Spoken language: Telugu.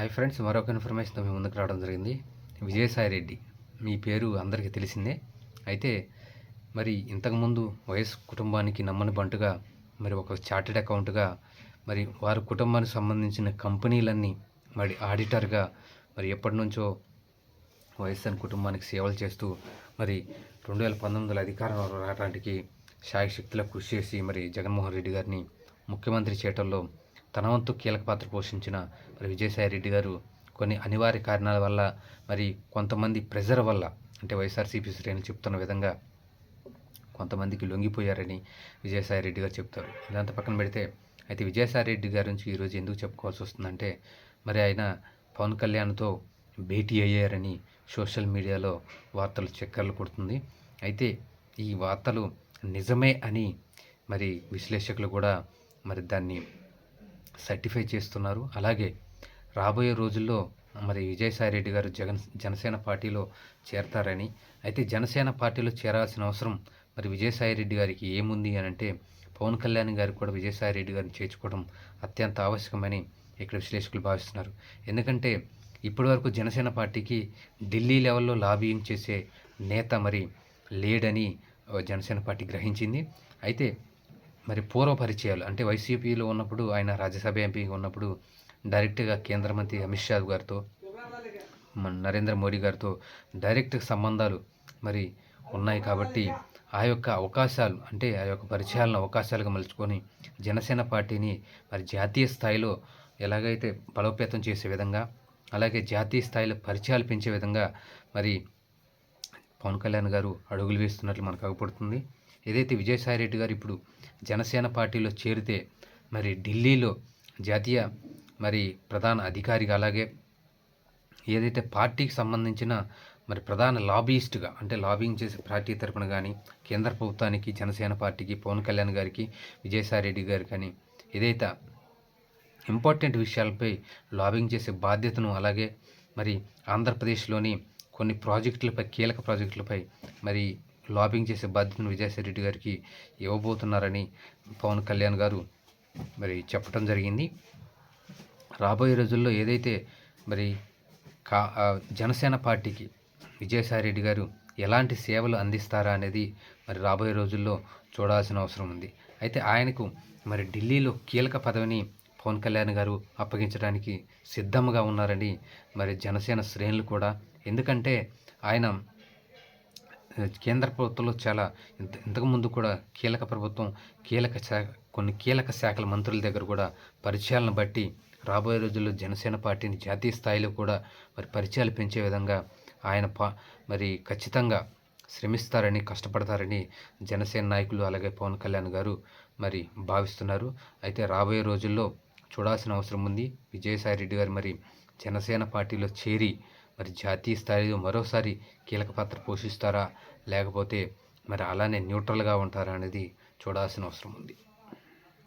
హాయ్ ఫ్రెండ్స్ మరొక ఇన్ఫర్మేషన్తో మీ ముందుకు రావడం జరిగింది. విజయసాయి రెడ్డి మీ పేరు అందరికీ తెలిసిందే. అయితే మరి ఇంతకుముందు వైఎస్ కుటుంబానికి నమ్మని బంటుగా మరి ఒక చార్టెడ్ అకౌంట్గా మరి వారి కుటుంబానికి సంబంధించిన కంపెనీలన్నీ మరి ఆడిటర్గా మరి ఎప్పటి నుంచో వైఎస్ఆర్ కుటుంబానికి సేవలు చేస్తూ మరి రెండు వేల పంతొమ్మిదిలో అధికారం రావడానికి శాయశక్తిలో కృషి చేసి మరి జగన్మోహన్ రెడ్డి గారిని ముఖ్యమంత్రి చేయటంలో తన వంతు కీలక పాత్ర పోషించిన మరి విజయసాయి రెడ్డి గారు కొన్ని అనివార్య కారణాల వల్ల మరి కొంతమంది ప్రెజర్ వల్ల అంటే వైఎస్ఆర్సీపీ శ్రేణులు చెప్తున్న విధంగా కొంతమందికి లొంగిపోయారని విజయసాయి రెడ్డి గారు చెప్తారు. ఇదంతా పక్కన పెడితే అయితే విజయసాయి రెడ్డి గారి నుంచి ఈరోజు ఎందుకు చెప్పుకోవాల్సి వస్తుందంటే మరి ఆయన పవన్ కళ్యాణ్తో భేటీ అయ్యారని సోషల్ మీడియాలో వార్తలు చక్కర్లు కొడుతుంది. అయితే ఈ వార్తలు నిజమే అని మరి విశ్లేషకులు కూడా మరి దాన్ని సర్టిఫై చేస్తున్నారు. అలాగే రాబోయే రోజుల్లో మరి విజయసాయి రెడ్డి గారు జగన్ జనసేన పార్టీలో చేరతారని. అయితే జనసేన పార్టీలో చేరాల్సిన అవసరం మరి విజయసాయి రెడ్డి గారికి ఏముంది అని అంటే పవన్ కళ్యాణ్ గారికి కూడా విజయసాయి రెడ్డి గారిని చేర్చుకోవడం అత్యంత ఆవశ్యకమని ఇక్కడ విశ్లేషకులు భావిస్తున్నారు. ఎందుకంటే ఇప్పటివరకు జనసేన పార్టీకి ఢిల్లీ లెవెల్లో లాబియింగ్ చేసే నేత మరి లేడని జనసేన పార్టీ గ్రహించింది. అయితే మరి పూర్వ పరిచయాలు అంటే వైసీపీలో ఉన్నప్పుడు ఆయన రాజ్యసభ ఎంపీగా ఉన్నప్పుడు డైరెక్ట్గా కేంద్ర మంత్రి అమిత్ షా గారితో నరేంద్ర మోడీ గారితో డైరెక్ట్ సంబంధాలు మరి ఉన్నాయి కాబట్టి ఆ యొక్క అవకాశాలు అంటే ఆ యొక్క పరిచయాలను అవకాశాలుగా మలుచుకొని జనసేన పార్టీని మరి జాతీయ స్థాయిలో ఎలాగైతే బలోపేతం చేసే విధంగా అలాగే జాతీయ స్థాయిలో పరిచయాలు పెంచే విధంగా మరి పవన్ కళ్యాణ్ గారు అడుగులు వేస్తున్నట్లు మనకు అగపడుతుంది. ఏదైతే విజయసాయి రెడ్డి గారు ఇప్పుడు జనసేన పార్టీలో చేరితే మరి ఢిల్లీలో జాతీయ మరి ప్రధాన అధికారిగా అలాగే ఏదైతే పార్టీకి సంబంధించిన మరి ప్రధాన లాబీయిస్ట్గా అంటే లాబింగ్ చేసే పార్టీ తరపున కానీ కేంద్ర ప్రభుత్వానికి జనసేన పార్టీకి పవన్ కళ్యాణ్ గారికి విజయసాయి రెడ్డి గారికి కానీ ఏదైతే ఇంపార్టెంట్ విషయాలపై లాబింగ్ చేసే బాధ్యతను అలాగే మరి ఆంధ్రప్రదేశ్లోని కొన్ని ప్రాజెక్టులపై కీలక ప్రాజెక్టులపై మరి లాబింగ్ చేసే బాధ్యతను విజయసాయి రెడ్డి గారికి ఇవ్వబోతున్నారని పవన్ కళ్యాణ్ గారు మరి చెప్పడం జరిగింది. రాబోయే రోజుల్లో ఏదైతే మరి కా జనసేన పార్టీకి విజయసాయి రెడ్డి గారు ఎలాంటి సేవలు అందిస్తారా అనేది మరి రాబోయే రోజుల్లో చూడాల్సిన అవసరం ఉంది. అయితే ఆయనకు మరి ఢిల్లీలో కీలక పదవిని పవన్ కళ్యాణ్ గారు అప్పగించడానికి సిద్ధంగా ఉన్నారని మరి జనసేన శ్రేణులు కూడా. ఎందుకంటే ఆయన కేంద్ర ప్రభుత్వంలో చాలా ఇంత ఇంతకుముందు కూడా కీలక ప్రభుత్వం కీలక శాఖ కొన్ని కీలక శాఖల మంత్రుల దగ్గర కూడా పరిచయాలను బట్టి రాబోయే రోజుల్లో జనసేన పార్టీని జాతీయ స్థాయిలో కూడా మరి పరిచయాలు పెంచే విధంగా ఆయన పా మరి ఖచ్చితంగా శ్రమిస్తారని కష్టపడతారని జనసేన నాయకులు అలాగే పవన్ కళ్యాణ్ గారు మరి భావిస్తున్నారు. అయితే రాబోయే రోజుల్లో చూడాల్సిన అవసరం ఉంది. విజయసాయి రెడ్డి గారు మరి జనసేన పార్టీలో చేరి మరి జాతీయ స్థాయిలో మరోసారి కీలక పాత్ర పోషిస్తారా? లేకపోతే మరి అలానే న్యూట్రల్గా ఉంటారా అనేది చూడాల్సిన అవసరం ఉంది.